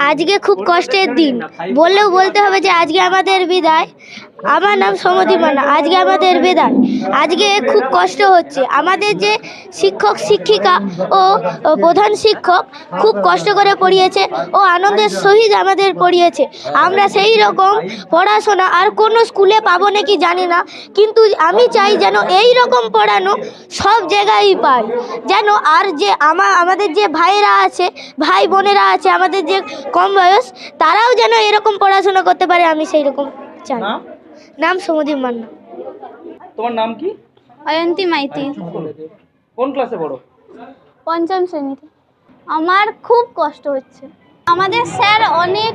আজকে খুব কষ্টের দিন। বললেও বলতে হবে যে আজকে আমাদের বিদায়। আমার নাম সমধি মান্না। আজকে আমাদের বিদায়। আজকে খুব কষ্ট হচ্ছে। আমাদের যে শিক্ষক, শিক্ষিকা ও ও প্রধান শিক্ষক খুব কষ্ট করে পড়িয়েছে ও আনন্দের সহিত আমাদের পড়িয়েছে। আমরা সেই রকম পড়াশোনা আর কোনো স্কুলে পাবো নাকি জানি না। কিন্তু আমি চাই যেন এই রকম পড়ানো সব জায়গায় পাই। যেন আর যে আমা, আমাদের যে ভাইয়েরা আছে, ভাই বোনেরা আছে আমাদের যে কম বয়স তারাও যেন এরকম পড়াশোনা করতে পারে আমি সেই রকম চাই। নাম? সমুদীপ মান্না। তোমার নাম কি? অয়ন্তী মাইতি। কোন ক্লাসে পড়ো? পঞ্চম শ্রেণীতে। আমার খুব কষ্ট হচ্ছে। আমাদের স্যার অনেক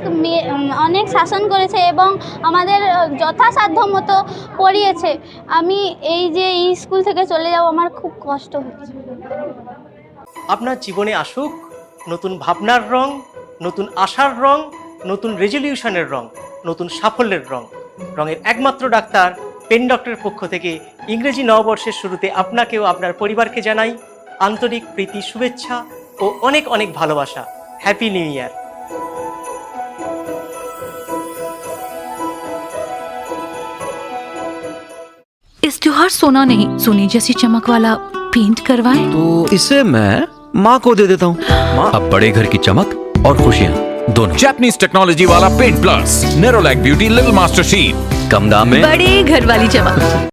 অনেক শাসন করেছে এবং আমাদের যথাসাধ্য মতো পড়িয়েছে। আমি এই যে এই স্কুল থেকে চলে যাব আমার খুব কষ্ট হচ্ছে। আপনার জীবনে আসুক নতুন ভাবনার রং নতুন আশার রং নতুন রেজলিউশনের রং নতুন সাফল্যের রং রঙের একমাত্র ডাক্তার পেন ডক্টরের পক্ষ থেকে ইংরেজি নববর্ষের শুরুতে আপনাকেও আপনার পরিবারকে জানাই আন্তরিক প্রীতি শুভেচ্ছা ও অনেক অনেক ভালোবাসা হ্যাপি নিউ ইয়ার इस त्योहार सोना नहीं सोने जैसी चमक वाला पेंट करवाएं तो इसे मैं माँ को दे देता हूँ माँ अब बड़े घर की चमक और खुशियाँ दोनों। जैपनीज टेक्नोलॉजी वाला paint plus Nerolac beauty little master sheen कम दाम में। बड़ी घर वाली चमक